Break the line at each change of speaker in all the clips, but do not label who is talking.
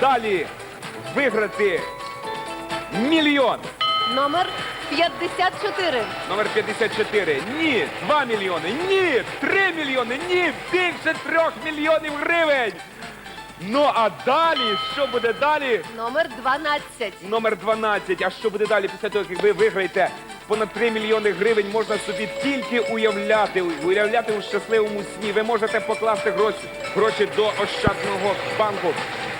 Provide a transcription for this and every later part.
далі виграти мільйон.
Номер 54.
Номер 54. Ні, 2 мільйони. Ні, 3 мільйони. Ні, більше 3 мільйонів гривень. Ну а далі, що буде далі?
Номер 12.
Номер 12. А що буде далі після того, як ви виграєте понад 3 мільйони гривень, можна собі тільки уявляти, уявляти у щасливому сні. Ви можете покласти гроші, гроші до Ощадного банку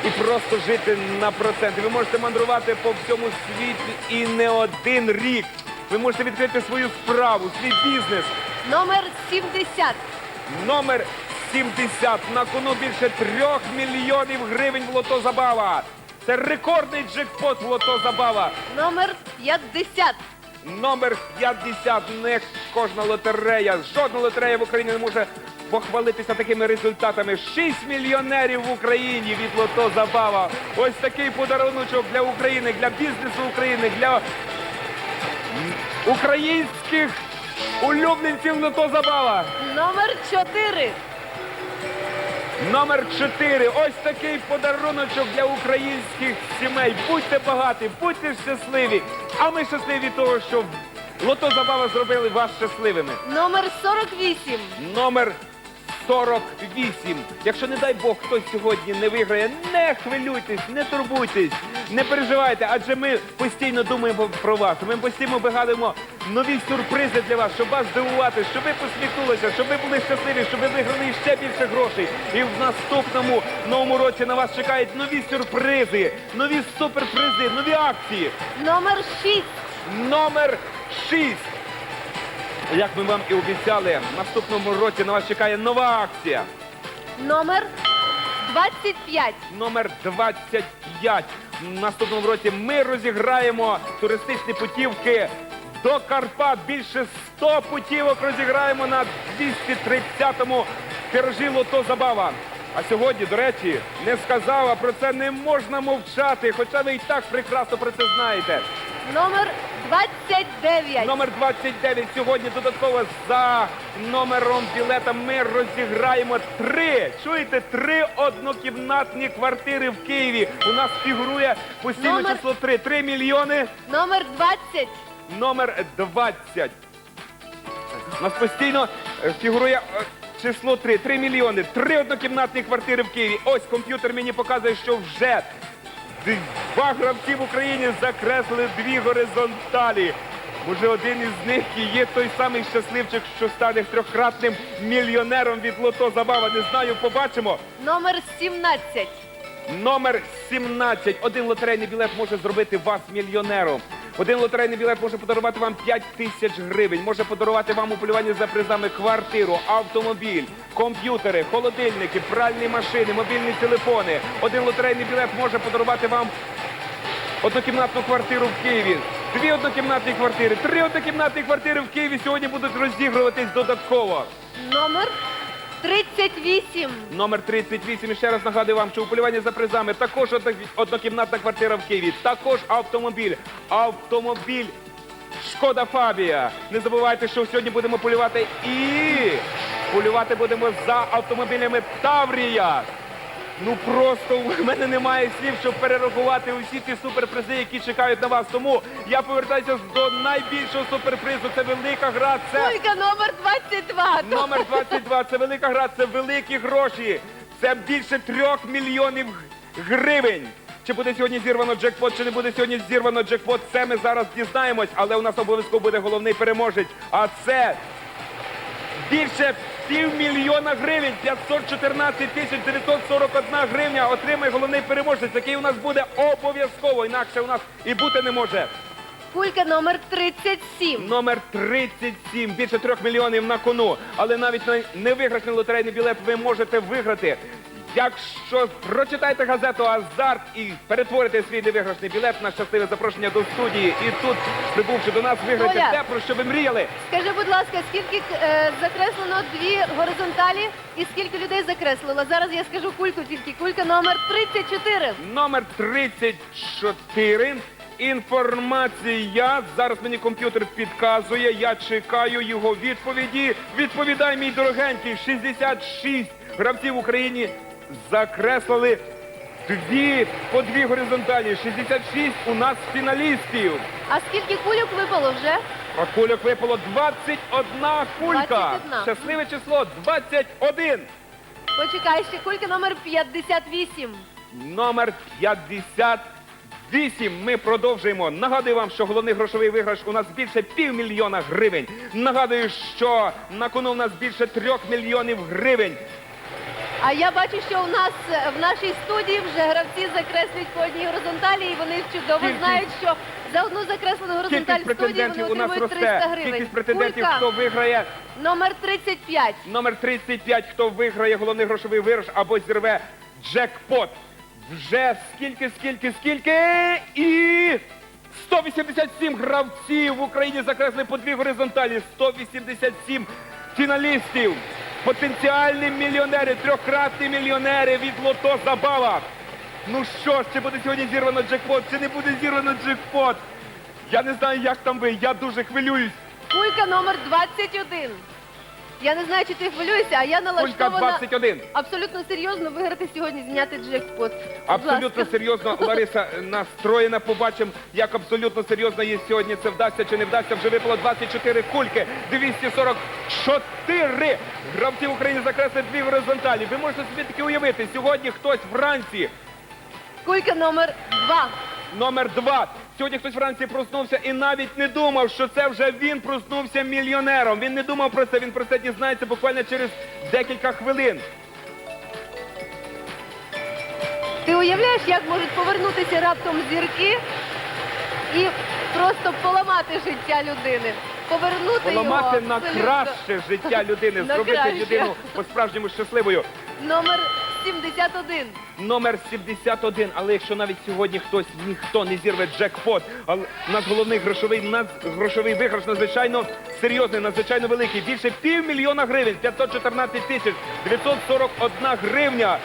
і просто жити на проценти. Ви можете мандрувати по всьому світі і не один рік. Ви можете відкрити свою справу, свій бізнес.
Номер 70.
Номер 70. На кону більше 3 мільйонів гривень в лото забава. Це рекордний джекпот в лото забава.
Номер 50.
Номер 50. Не кожна лотерея, жодна лотерея в Україні не може похвалитися такими результатами. 6 мільйонерів в Україні від лото забава. Ось такий подаруночок для України, для бізнесу України, для українських улюбленців лото забава.
Номер 4.
Номер 4. Ось такий подаруночок для українських сімей. Будьте багаті, будьте щасливі. А ми щасливі від того, що лото забава зробили вас щасливими.
Номер 48.
Номер 48. Якщо, не дай Бог, хтось сьогодні не виграє, не хвилюйтесь, не турбуйтесь, не переживайте, адже ми постійно думаємо про вас. Ми постійно вигадуємо нові сюрпризи для вас, щоб вас здивувати, щоб ви посміхнулися, щоб ви були щасливі, щоб ви виграли ще більше грошей. І в наступному новому році на вас чекають нові сюрпризи, нові суперпризи, нові акції.
Номер 6.
Номер 6. Як ми вам і обіцяли, в наступному році на вас чекає нова акція.
Номер 25.
Номер 25. В наступному році ми розіграємо туристичні путівки до Карпат. Більше 100 путівок розіграємо на 230-му тиражі Лото Забава. А сьогодні, до речі, не сказав, а про це не можна мовчати, хоча ви і так прекрасно про це знаєте.
Номер 29.
Номер 29 сьогодні додатково за номером білета ми розіграємо три. Чуєте, три однокімнатні квартири в Києві. У нас фігурує постійно
Номер-
число 3. 3 мільйони.
Номер 20.
Номер 20. У нас постійно е, фігурує е, число 3. 3 мільйони. Три однокімнатні квартири в Києві. Ось комп'ютер мені показує, що вже два гравці в Україні закреслили дві горизонталі. Може, один із них і є той самий щасливчик, що стане трьохкратним мільйонером від лото забава. Не знаю, побачимо.
Номер 17.
Номер 17. Один лотерейний білет може зробити вас мільйонером. Один лотерейний білет може подарувати вам 5 тисяч гривень, може подарувати вам у полюванні за призами квартиру, автомобіль, комп'ютери, холодильники, пральні машини, мобільні телефони. Один лотерейний білет може подарувати вам однокімнатну квартиру в Києві. Дві однокімнатні квартири, три однокімнатні квартири в Києві сьогодні будуть розігруватись додатково.
Номер 38.
Номер 38. І ще раз нагадую вам, що у полюванні за призами також одно- однокімнатна квартира в Києві, також автомобіль. Автомобіль Шкода Фабія. Не забувайте, що сьогодні будемо полювати і полювати будемо за автомобілями Таврія. Ну просто в мене немає слів, щоб перерахувати усі ці суперпризи, які чекають на вас. Тому я повертаюся до найбільшого суперпризу. Це велика гра. Це
Кулька номер 22.
Номер 22. Це велика гра, це великі гроші. Це більше трьох мільйонів гривень. Чи буде сьогодні зірвано джекпот, чи не буде сьогодні зірвано джекпот, це ми зараз дізнаємось, але у нас обов'язково буде головний переможець. А це більше півмільйона гривень, 514 тисяч 941 гривня отримає головний переможець, який у нас буде обов'язково, інакше у нас і бути не може.
Кулька номер 37.
Номер 37. Більше трьох мільйонів на кону. Але навіть на невиграшний лотерейний білет ви можете виграти. Якщо прочитаєте газету Азарт і перетворите свій невиграшний білет на щасливе запрошення до студії, і тут, прибувши до нас, виграйте
Оля.
те, про що ви мріяли.
Скажи, будь ласка, скільки е, закреслено дві горизонталі і скільки людей закреслило? Зараз я скажу кульку тільки. Кулька номер 34.
Номер 34. Інформація. Зараз мені комп'ютер підказує. Я чекаю його відповіді. Відповідай, мій дорогенький. 66 гравців в Україні закреслили дві по дві горизонталі, 66 у нас фіналістів.
А скільки кульок випало вже?
А кульок випало 21 кулька.
21.
Щасливе число 21.
Почекай, ще кулька номер 58.
Номер 58. Ми продовжуємо. Нагадую вам, що головний грошовий виграш у нас більше півмільйона гривень. Нагадую, що на кону у нас більше трьох мільйонів гривень.
А я бачу, що у нас е, в нашій студії вже гравці закреслюють по одній горизонталі, і вони чудово
Кількість-
знають, що за одну закреслену горизонталь
Кількість
студії вони
претендентів у нас
отримують 300
росте.
гривень.
Кількість претендентів,
Кулька
хто виграє
номер 35.
Номер 35, хто виграє головний грошовий виграш або зірве джекпот. Вже скільки, скільки, скільки і 187 гравців в Україні закресли по дві горизонталі. 187 фіналістів. Потенціальні мільйонери, трьохкратні мільйонери від Лото Забава. Ну що ж, чи буде сьогодні зірвано джекпот, чи не буде зірвано джекпот? Я не знаю, як там ви, я дуже хвилююсь.
Кулька номер 21. Я не знаю, чи ти хвилюєшся, а я
Кулька
налаштована
21.
абсолютно серйозно виграти сьогодні, зняти джекпот. Будь
Абсолютно серйозно, Лариса настроєна. Побачимо, як абсолютно серйозно їй сьогодні це вдасться чи не вдасться. Вже випало 24 кульки, 244 гравці в Україні закреслять дві горизонталі. Ви можете собі таки уявити, сьогодні хтось вранці
Кулька номер 2.
Номер два. Сьогодні хтось вранці проснувся і навіть не думав, що це вже він проснувся мільйонером. Він не думав про це, він про це дізнається буквально через декілька хвилин.
Ти уявляєш, як можуть повернутися раптом зірки і просто поламати життя людини? Повернути
Поламати
його
на
абсолютно.
краще життя людини,
На
зробити
краще.
людину по-справжньому щасливою.
Номер 71.
Номер 71. Але якщо навіть сьогодні хтось ніхто не зірве джекпот, але у нас головний грошовий над, грошовий виграш надзвичайно серйозний, надзвичайно великий. Більше півмільйона гривень, 514 тисяч 941 гривня.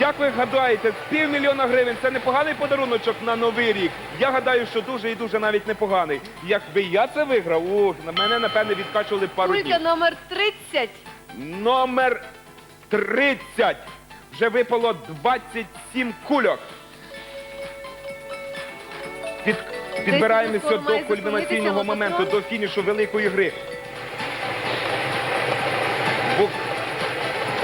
Як ви гадаєте, півмільйона гривень це непоганий подаруночок на новий рік. Я гадаю, що дуже і дуже навіть непоганий. Якби я це виграв, ух, на мене напевне відкачували пару днів.
Кулька номер 30.
Номер 30. Вже випало 27 кульок. Під, підбираємося до кульмінаційного моменту, до фінішу великої гри. Бу-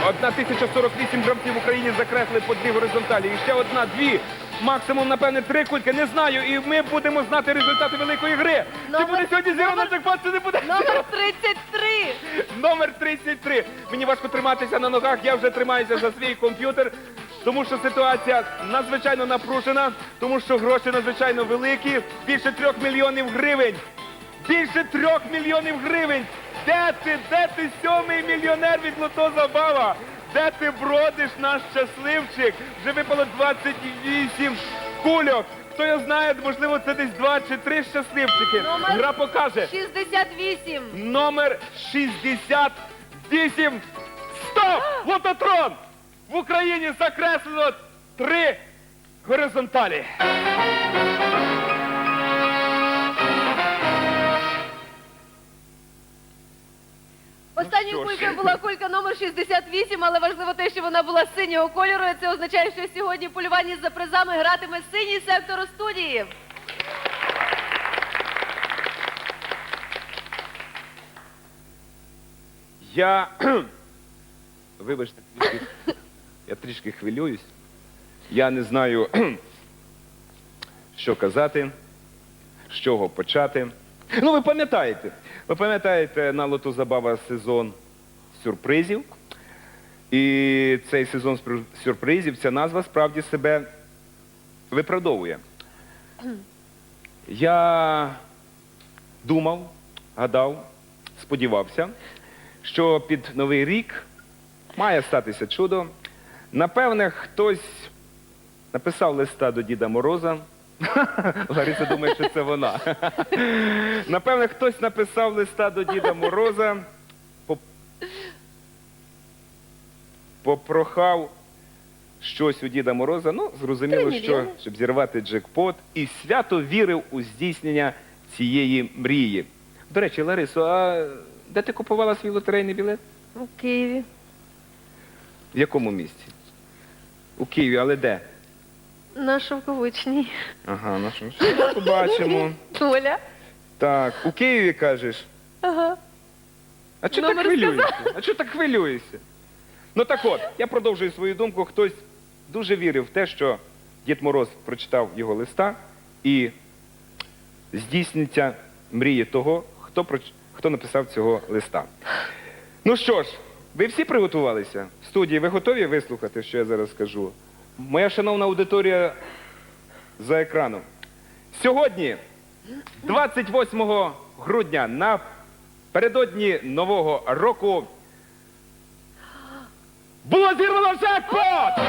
1048 гравців в Україні закресли по дві горизонталі. І ще одна, дві, максимум, напевне, три кульки. Не знаю. І ми будемо знати результати великої гри. Чи
Номер-
буде сьогодні зірвано
номер-
джекпот, чи не буде?
Номер 33.
Номер 33. Мені важко триматися на ногах, я вже тримаюся за свій комп'ютер, тому що ситуація надзвичайно напружена, тому що гроші надзвичайно великі. Більше трьох мільйонів гривень. Більше трьох мільйонів гривень. Де ти? Де ти сьомий мільйонер від Лото Забава? Де ти бродиш, наш щасливчик? Вже випало 28 кульок. Хто його знає, можливо, це десь два чи три щасливчики.
Номер-
Гра покаже.
68.
Номер 68. Стоп! Лототрон! В Україні закреслено три горизонталі.
Останньою
що
кулькою була кулька номер 68, але важливо те, що вона була синього кольору. і Це означає, що сьогодні в полюванні за призами гратиме синій сектор у студії.
Я. Вибачте, трішки, я трішки хвилююсь. Я не знаю, що казати, з чого почати. Ну, ви пам'ятаєте. Ви пам'ятаєте на лоту забава сезон сюрпризів. І цей сезон сюрпризів, ця назва справді себе виправдовує. Я думав, гадав, сподівався, що під Новий рік має статися чудо. Напевне, хтось написав листа до Діда Мороза. Лариса думає, що це вона. Напевне, хтось написав листа до Діда Мороза, поп- попрохав щось у Діда Мороза. Ну, зрозуміло,
Три
що
мільйони.
щоб зірвати джекпот, і свято вірив у здійснення цієї мрії. До речі, Ларисо, а де ти купувала свій лотерейний білет?
У Києві.
В якому місці? У Києві, але де?
На шовковичній.
Ага, ну що побачимо.
Оля.
Так, у Києві кажеш.
Ага.
А чого так
Номер
хвилюєшся? А чого так хвилюєшся? Ну так от, я продовжую свою думку. Хтось дуже вірив в те, що Дід Мороз прочитав його листа і здійсниться мрії того, хто, проч- хто написав цього листа. Ну що ж, ви всі приготувалися? В студії ви готові вислухати, що я зараз скажу? Моя шановна аудиторія за екраном. Сьогодні, 28 грудня, напередодні Нового року, було зірвано джекпот!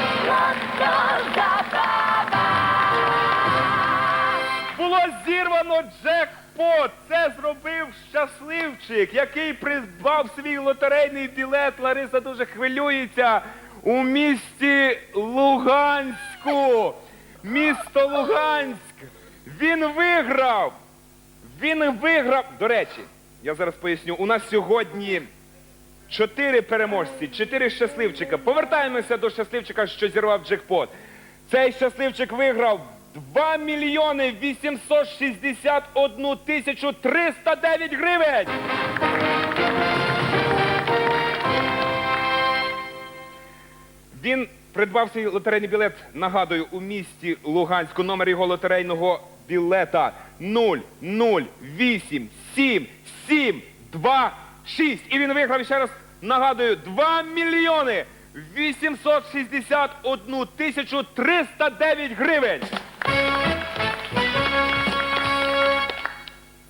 Було зірвано джекпот! Це зробив щасливчик, який придбав свій лотерейний білет. Лариса дуже хвилюється у місті Луганську. Місто Луганськ. Він виграв. Він виграв. До речі, я зараз поясню. У нас сьогодні чотири переможці, чотири щасливчика. Повертаємося до щасливчика, що зірвав джекпот. Цей щасливчик виграв 2 мільйони 861 тисячу 309 гривень. Він придбав свій лотерейний білет, нагадую, у місті Луганську. Номер його лотерейного білета 0087726. І він виграв ще раз, нагадую, 2 мільйони 861 тисячу 309 гривень.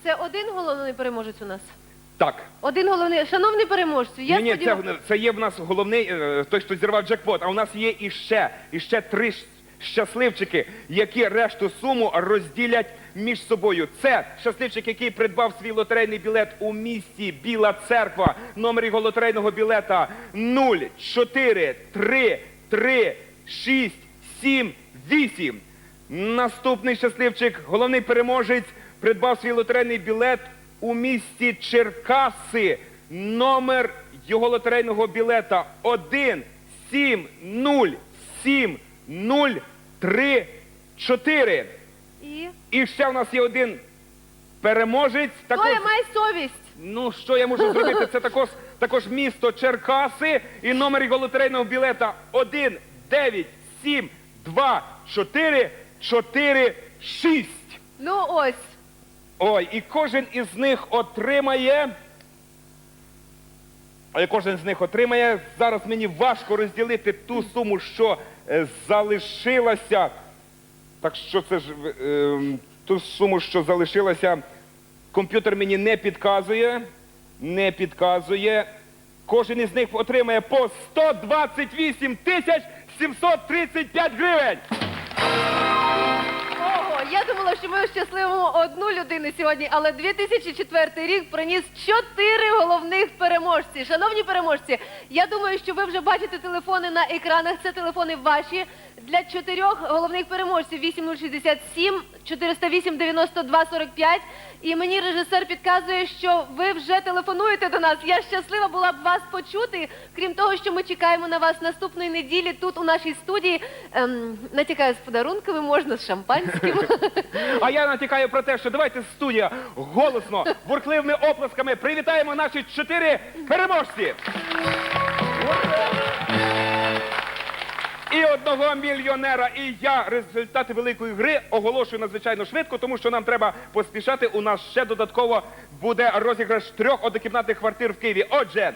Це один головний переможець у нас.
Так.
Один головний. Шановні переможці, я
ні, ні, це,
сподіваюся.
це є в нас головний, е, той, хто зірвав джекпот, а у нас є іще, іще три щ- щасливчики, які решту суму розділять між собою. Це щасливчик, який придбав свій лотерейний білет у місті Біла Церква. Номер його лотерейного білета 04333678. Наступний щасливчик, головний переможець, придбав свій лотерейний білет у місті Черкаси. Номер його лотерейного білета 1 7 0 7 0 3 4.
І
І ще в нас є один переможець. Також,
Толя, май совість.
ну що я можу зробити? Це також, також місто Черкаси. І номер його лотерейного білета 1 9 7 2 4 4 6.
Ну ось.
Ой, і кожен із них отримає. Але кожен з них отримає. Зараз мені важко розділити ту суму, що е, залишилася. Так що це ж е, ем, ту суму, що залишилася, комп'ютер мені не підказує. Не підказує. Кожен із них отримає по 128 тисяч 735 гривень.
Я думала, що ми щасливимо одну людину сьогодні, але 2004 рік приніс чотири головних переможці. Шановні переможці, я думаю, що ви вже бачите телефони на екранах. Це телефони ваші. Для чотирьох головних переможців 8067 408 92 45. І мені режисер підказує, що ви вже телефонуєте до нас. Я щаслива була б вас почути. Крім того, що ми чекаємо на вас наступної неділі тут у нашій студії. Ем, натякаю з подарунками, можна з шампанським.
А я натякаю про те, що давайте студія голосно, бурхливими оплесками привітаємо наші чотири переможці. І одного мільйонера, і я результати великої гри оголошую надзвичайно швидко, тому що нам треба поспішати. У нас ще додатково буде розіграш трьох однокімнатних квартир в Києві. Отже,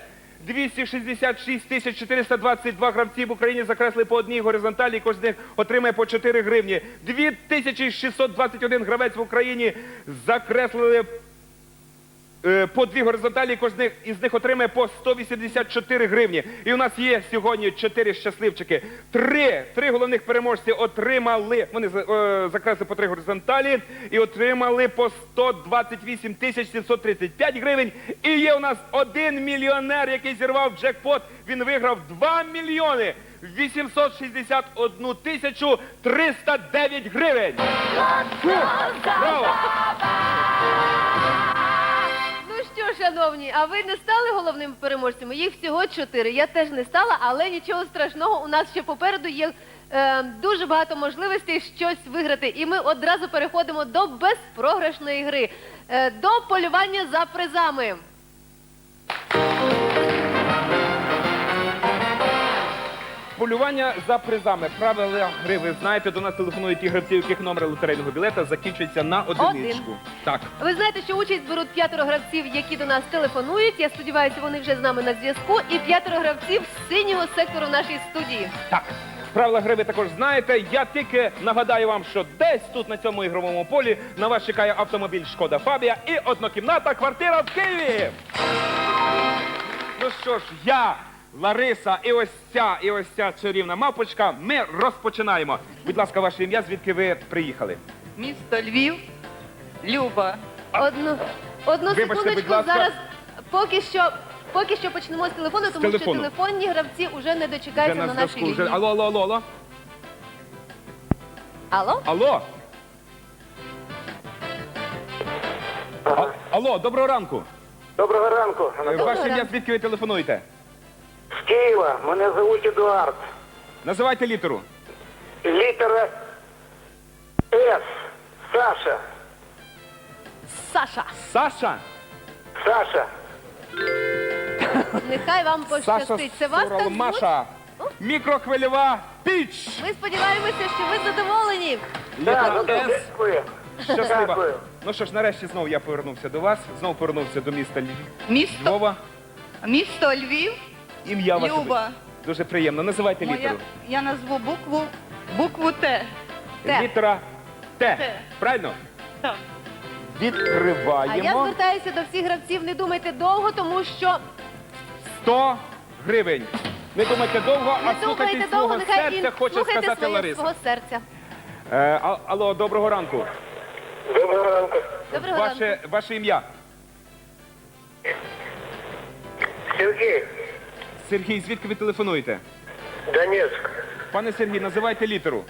266 тисяч 422 гравці в Україні закресли по одній горизонталі, кожен з них отримає по 4 гривні. 2621 гравець в Україні закреслили по дві горизонталі, кожен із них отримає по 184 гривні. І у нас є сьогодні чотири щасливчики. Три, три головних переможці отримали, вони е, закресли по три горизонталі і отримали по 128 тисяч 735 гривень. І є у нас один мільйонер, який зірвав джекпот. Він виграв 2 мільйони 861 тисячу 309 гривень. Браво!
Шановні, а ви не стали головними переможцями? Їх всього чотири. Я теж не стала, але нічого страшного. У нас ще попереду є е, дуже багато можливостей щось виграти. І ми одразу переходимо до безпрограшної гри, е, до полювання за призами.
Полювання за призами. Правила гри ви знаєте. До нас телефонують ті гравці, у яких номер лотерейного білета закінчується на одиничку. Так.
Ви знаєте, що участь беруть п'ятеро гравців, які до нас телефонують. Я сподіваюся, вони вже з нами на зв'язку. І п'ятеро гравців з синього сектору нашої студії.
Так. Правила гри ви також знаєте. Я тільки нагадаю вам, що десь тут на цьому ігровому полі на вас чекає автомобіль Шкода Фабія і однокімната квартира в Києві. Ну що ж, я, Лариса, і ось ця, і ось ця чарівна мавпочка. Ми розпочинаємо. Будь ласка, ваше ім'я, звідки ви приїхали?
Місто Львів, Люба.
Одну, одну
Вибачте,
секундочку,
будь ласка.
зараз поки що. Поки що почнемо з телефону, тому
телефону.
що телефонні гравці вже не
Вже
дочекаються
на
на нашій
зв'язку. Вже...
лінії.
Алло, алло, алло, алло.
Алло?
Алло. А- Алло, доброго ранку.
Доброго ранку.
Е, Ваше ім'я, звідки ви телефонуєте?
З Києва. Мене звуть Едуард.
Називайте літеру.
Літера С. Саша.
Саша,
Саша.
Саша.
нехай вам
Саша
пощастить. Це вас так звуть?
Маша. Мікрохвильова піч.
Ми сподіваємося, що ви задоволені.
Літера С.
дякую.
Щаслива.
Дякую.
Ну що ж, нарешті знову я повернувся до вас. Знову повернувся до міста Львів.
Місто,
Львова.
місто Львів,
Ім'я ваше.
Люба.
Дуже приємно. Називайте
Моя,
літеру.
я назву букву, букву Т.
Т.
Літера Т.
Т.
Правильно?
Так.
А я
Відкриваємо.
звертаюся до всіх гравців. Не думайте довго, тому що
100 гривень. Не думайте довго, а
не
слухайте
думайте
свого
нехай
серця,
він
хоче
слухайте
сказати
своє,
Лариса.
свого серця.
Е, а- алло, доброго ранку.
Доброго ранку.
Доброго ранку.
Ваше, ваше ім'я?
Сергій.
Сергій, звідки ви телефонуєте?
Донецьк.
Пане Сергій, називайте літеру.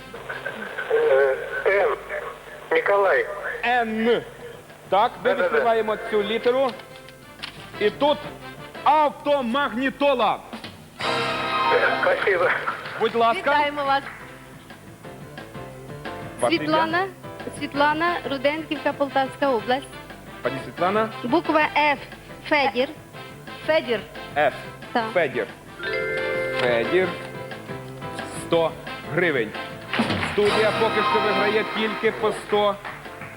Е, Н. Ніколай.
Н. Так, ми
Да-да-да.
відкриваємо цю літеру. І тут автомагнітола.
Спасибо.
Будь ласка.
Вітаємо вас.
Ваше
Світлана, Світлана, Руденківка, Полтавська область.
Пані Світлана.
Буква Ф. Федір.
Федір.
Ф.
Так.
Федір. Федір. 100 гривень. Студія поки що виграє тільки по 100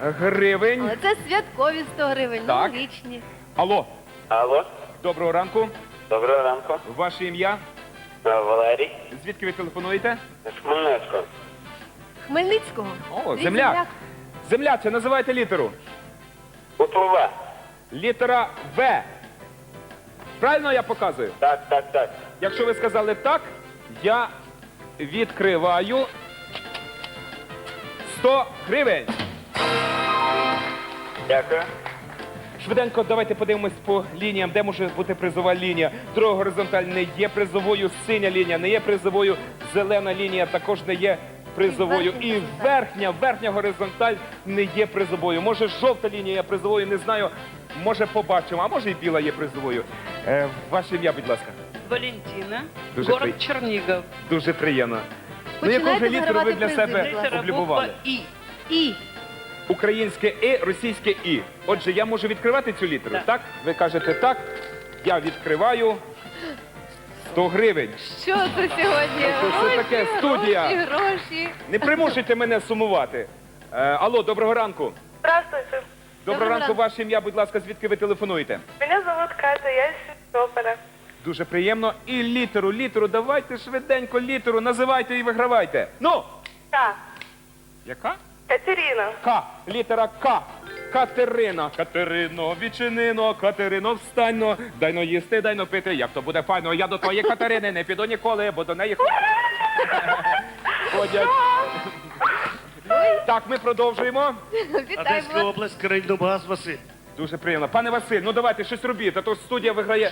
гривень.
Але це святкові 100 гривень, ну,
Так.
логічні.
Алло,
Алло.
доброго ранку.
Доброго ранку.
Ваше ім'я?
Валерій.
Звідки ви телефонуєте?
З Хмельницького.
Хмельницького.
О,
Твій
земляк. Земляк, це називайте літеру.
В.
Літера В. Правильно я показую?
Так, так, так.
Якщо ви сказали так, я відкриваю 100 гривень.
Дякую.
Швиденько давайте подивимось по лініям, де може бути призова лінія. Друга горизонталь не є призовою, синя лінія не є призовою, зелена лінія також не є призовою.
І верхня
верхня, верхня горизонталь не є призовою. Може, жовта лінія є призовою, не знаю. Може, побачимо, а може і біла є призовою. Е, ваше ім'я, будь ласка.
Валентина,
Дуже
город
при-
Чернігов.
Дуже приємно. Ну,
Починайте
яку вже літеру ви
вигравати
для
призи,
себе
ласка.
Облюбували?
І.
І.
Українське І, російське І. Отже, я можу відкривати цю літеру, так?
Так.
Ви кажете так. Я відкриваю 100 гривень.
Що це сьогодні?
Що
Гроші,
таке? Студія.
Гроші, гроші.
Не примушуйте мене сумувати. Е, алло, доброго ранку.
Здравствуйте.
Доброго ранку,
ранку.
ваше ім'я, будь ласка, звідки ви телефонуєте?
Меня зовут Катя, я из Симферополя.
Дуже приємно. І літеру, літеру, давайте швиденько літеру, називайте і вигравайте. Ну!
К.
Яка?
Катерина.
К. Літера К. Катерина. Катерино, відчинино, Катерино, встаньно, дайно їсти, дайно пити. Як то буде файно, я до твоєї Катерини не піду ніколи, бо до неї ходять. Так, ми продовжуємо.
Вітаємо
Одеська
вас.
область, Крейдобгаз, Василь.
Дуже приємно. Пане Василь, ну давайте щось робіть, а то студія виграє.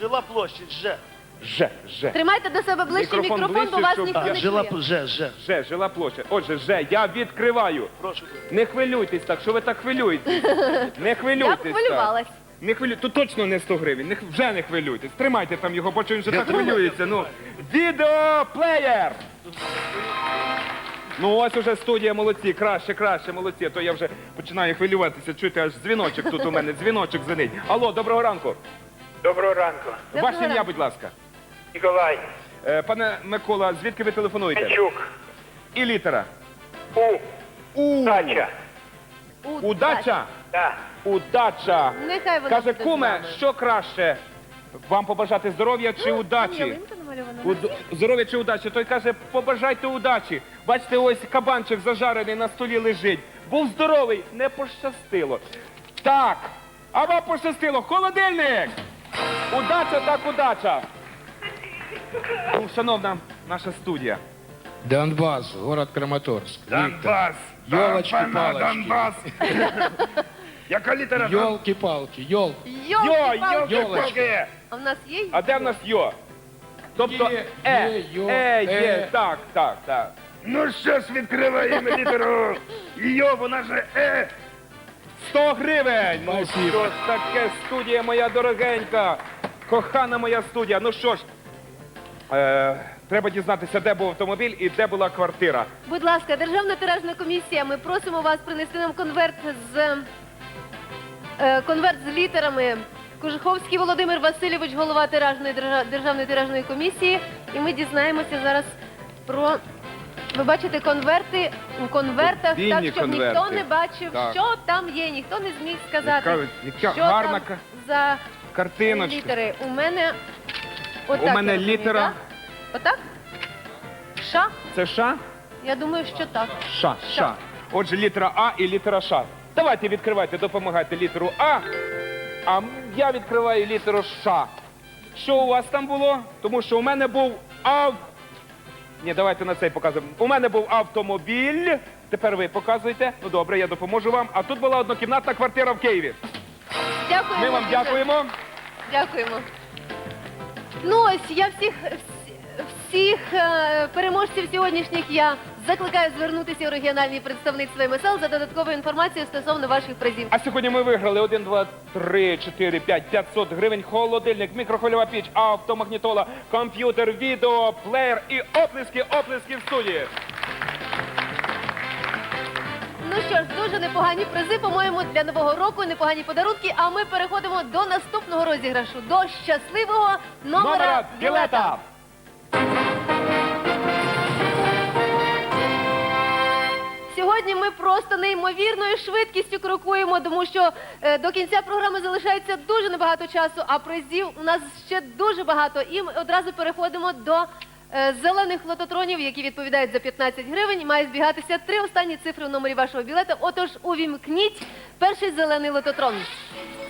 Жила площадь, Ж.
Ж, Ж.
Тримайте до себе ближче
Мікрофон
мікрофон, бо
ближче,
вас
щоб
ніхто
я-
не
Жила,
чує.
Ж, Ж.
Жила площа. Отже, Ж, я відкриваю.
Прошу.
Не хвилюйтесь так, що ви так хвилюєтесь. Не
Я б
хвилюйтесь. так.
хвилювалась.
Не хвилю... Тут точно не 100 гривень. Не... х- Вже не хвилюйтесь. Тримайте там його, бо що він вже так хвилюється. Ну, відеоплеєр. Ну ось уже студія молодці, краще, краще, молодці. А То я вже починаю хвилюватися. Чуєте, аж дзвіночок тут у мене, дзвіночок дзвонить. Алло, доброго ранку.
Доброго ранку.
Доброго
Ваше ім'я,
ранку.
будь ласка.
Ніколай.
Е, пане Микола, звідки ви телефонуєте?
Пенчук.
І літера.
У.
У.
Дача.
Удача.
Да.
Удача.
Нехай вона
Каже,
буде з
куме,
нами.
що краще? Вам побажати здоров'я чи
Там
удачі?
ялинка намальована.
Уд- Здоров'я чи удачі? Той каже, побажайте удачі. Бачите, ось кабанчик зажарений на столі лежить. Був здоровий, не пощастило. Так, а вам пощастило. Холодильник! Удача так удача. Ну, шановна наша студія.
Донбасс, город Краматорск.
Донбас!
Ёлочки-палочки.
Донбас! Яка літера?
Елки-палки, ел.
Йо,
Йолки-палки.
йолки-палки!
А в нас є?
А де в нас йо? Тобто
Є,
е,
є, йо,
е, є,
е.
так, так, так. Ну що ж, відкриваємо літеру. Йо, вона же е. 100 гривень. Ну
Спасибо.
що ж таке, студія моя дорогенька. Кохана моя студія. Ну що ж, е, треба дізнатися, де був автомобіль і де була квартира.
Будь ласка, Державна тиражна комісія, ми просимо вас принести нам конверт з е, конверт з літерами. Кожуховський Володимир Васильович, голова тиражної держа- державної тиражної комісії. І ми дізнаємося зараз про. Ви бачите конверти у конвертах,
Подвійні
так щоб ніхто не бачив,
Так.
що там є, ніхто не зміг сказати,
Яка- яка
що
гарна
там
ка-
за
Картиночка.
літери. У мене отак.
У
я
мене
розумію,
літера.
так? Отак? Ша?
Це ша?
Я думаю, що так.
Ша, ша. Отже, літера А і літера Ш. Давайте відкривайте, допомагайте літеру А. А м- я відкриваю літеру Ш. Що у вас там було? Тому що у мене був ав. Ні, давайте на цей показуємо. У мене був автомобіль. Тепер ви показуєте. Ну добре, я допоможу вам. А тут була однокімнатна квартира в Києві.
Дякуємо.
Ми вам
дуже.
дякуємо.
Дякуємо. Ну ось я всіх всіх е, переможців сьогоднішніх я закликаю звернутися у регіональні представництва МСЛ за додатковою інформацією стосовно ваших призів.
А сьогодні ми виграли 1, 2, 3, 4, 5, 500 гривень, холодильник, мікрохвильова піч, автомагнітола, комп'ютер, відео, плеєр і оплески, оплески в студії.
Ну що ж, дуже непогані призи, по-моєму, для нового року, непогані подарунки. А ми переходимо до наступного розіграшу, до щасливого номера, білета. Сьогодні ми просто неймовірною швидкістю крокуємо, тому що е, до кінця програми залишається дуже небагато часу, а призів у нас ще дуже багато. І ми одразу переходимо до е, зелених лототронів, які відповідають за 15 гривень. Має збігатися три останні цифри у номері вашого білета. Отож, увімкніть перший зелений лототрон.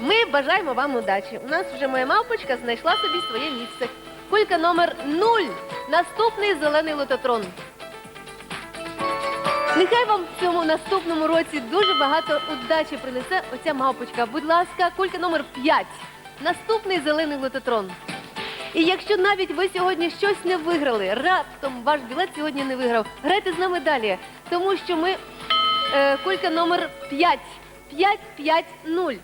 Ми бажаємо вам удачі. У нас вже моя мавпочка знайшла собі своє місце. Кулька номер 0. Наступний зелений лототрон. Нехай вам в цьому наступному році дуже багато удачі принесе оця мавпочка. Будь ласка, кулька номер 5. Наступний зелений лототрон. І якщо навіть ви сьогодні щось не виграли, раптом ваш білет сьогодні не виграв, грайте з нами далі, тому що ми е, кулька номер 5. 550.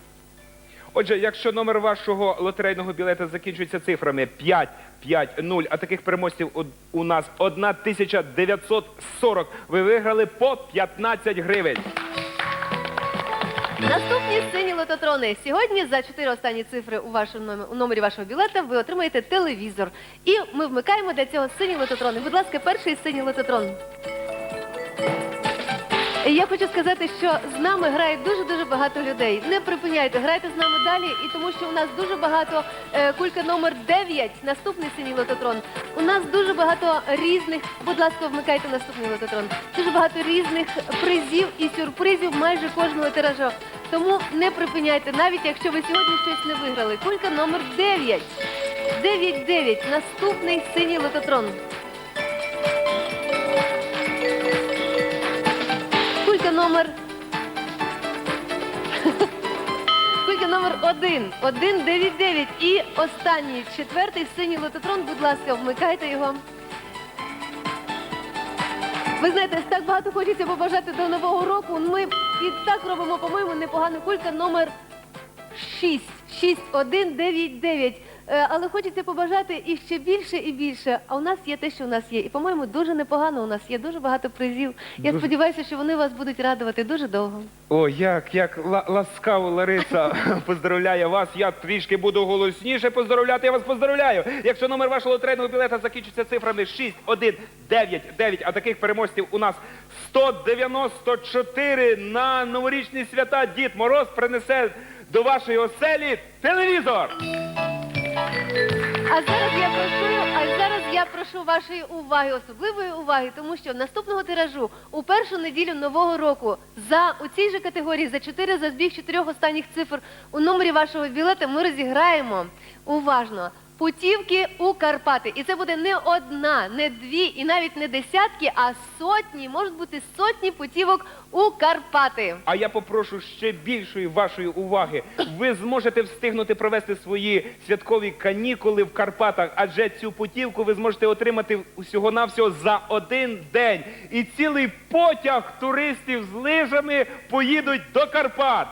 Отже, якщо номер вашого лотерейного білета закінчується цифрами 5, 5, 0, а таких переможців у, нас 1940, ви виграли по 15 гривень.
Наступні сині лототрони. Сьогодні за чотири останні цифри у вашому номері, у номері вашого білета ви отримаєте телевізор. І ми вмикаємо для цього сині лототрони. Будь ласка, перший синій лототрон. Я хочу сказати, що з нами грає дуже дуже багато людей. Не припиняйте, грайте з нами далі, і тому що у нас дуже багато е, кулька номер 9, наступний синій лототрон. У нас дуже багато різних. Будь ласка, вмикайте наступний лототрон. Дуже багато різних призів і сюрпризів майже кожного тиражу. Тому не припиняйте, навіть якщо ви сьогодні щось не виграли. Кулька номер 9. 9-9. Наступний синій лототрон. Номер. Кулька номер 1. 199. І останній, четвертий синій лототрон. Будь ласка, вмикайте його. Ви знаєте, так багато хочеться побажати до нового року. Ми і так робимо, по-моєму, непогано. Кулька номер 6. 6199. Е, Але хочеться побажати і ще більше і більше. А у нас є те, що у нас є. І, по-моєму, дуже непогано у нас є дуже багато призів. Я
Дуже.
сподіваюся, що вони вас будуть радувати дуже довго.
О, як, як ла- ласкаво Лариса поздравляє вас. Я трішки буду голосніше поздравляти. Я вас поздравляю. Якщо номер вашого лотерейного білета закінчиться цифрами 6, 1, 9, 9, а таких переможців у нас 194 на новорічні свята Дід Мороз принесе до вашої оселі телевізор.
А зараз я прошу, а зараз я прошу вашої уваги, особливої уваги, тому що наступного тиражу у першу неділю нового року за у цій же категорії за 4 за збіг чотирьох останніх цифр у номері вашого білета ми розіграємо уважно. Путівки у Карпати. І це буде не одна, не дві і навіть не десятки, а сотні, можуть бути сотні путівок у Карпати.
А я попрошу ще більшої вашої уваги. Ви зможете встигнути провести свої святкові канікули в Карпатах, адже цю путівку ви зможете отримати усього навсього за один день. І цілий потяг туристів з лижами поїдуть до Карпат.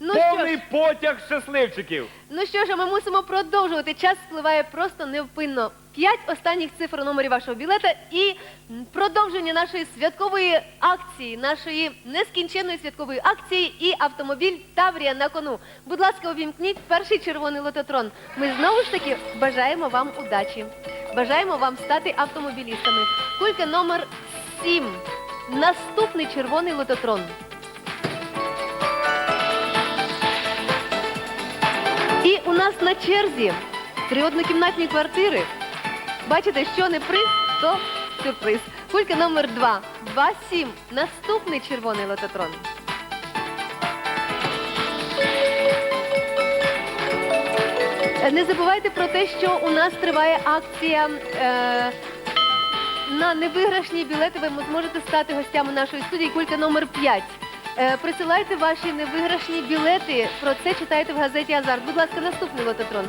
Ну що
Повний
ж.
потяг щасливчиків.
Ну що ж, а ми мусимо продовжувати. Час спливає просто невпинно. П'ять останніх цифр у номері вашого білета і м, продовження нашої святкової акції, нашої нескінченної святкової акції і автомобіль Таврія на кону. Будь ласка, увімкніть перший червоний лототрон. Ми знову ж таки бажаємо вам удачі. Бажаємо вам стати автомобілістами. Кулька номер 7. Наступний червоний лототрон. І у нас на черзі три однокімнатні квартири. Бачите, що не приз, то сюрприз. Кулька номер 2. 2-7. Наступний червоний лототрон. Е, Не забувайте про те, що у нас триває акція. Е, на невиграшні білети ви зможете стати гостями нашої студії. Кулька номер 5. Е, присилайте ваші невиграшні білети. Про це читайте в газеті Азарт. Будь ласка, наступний лототрон.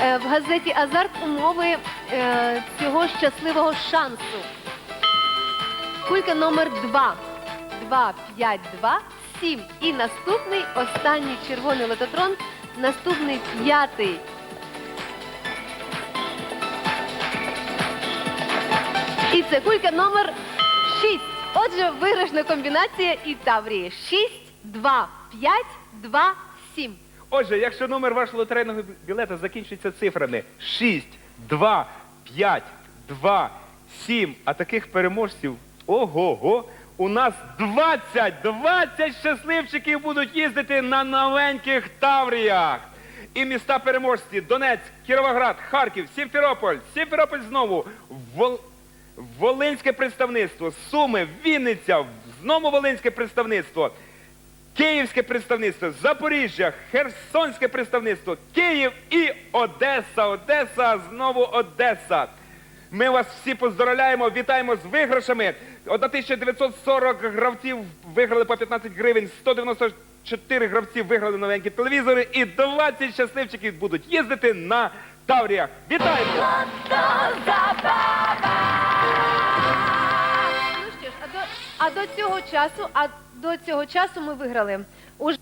Е, в газеті Азарт умови е, цього щасливого шансу. Кулька номер 2. 2, 5, 2, 7. І наступний, останній червоний лототрон. Наступний п'ятий. І це кулька номер 6. Отже, виграшна комбінація і Таврії. 6, 2, 5, 2, 7.
Отже, якщо номер вашого лотерейного білета закінчується цифрами 6, 2, 5, 2, 7, а таких переможців ого-го, у нас 20, 20 щасливчиків будуть їздити на новеньких Тавріях. І міста переможці Донецьк, Кіровоград, Харків, Сімферополь, Сімферополь знову, Вол... Волинське представництво, Суми, Вінниця, знову Волинське представництво. Київське представництво, Запоріжжя, Херсонське представництво, Київ і Одеса. Одеса, знову Одеса. Ми вас всі поздравляємо, вітаємо з виграшами. 1940 гравців виграли по 15 гривень, 194 гравці виграли новенькі телевізори і 20 щасливчиків будуть їздити на Тавріях. Вітаємо!
Ну що ж, а до, а до цього часу, а до цього часу ми виграли. Уже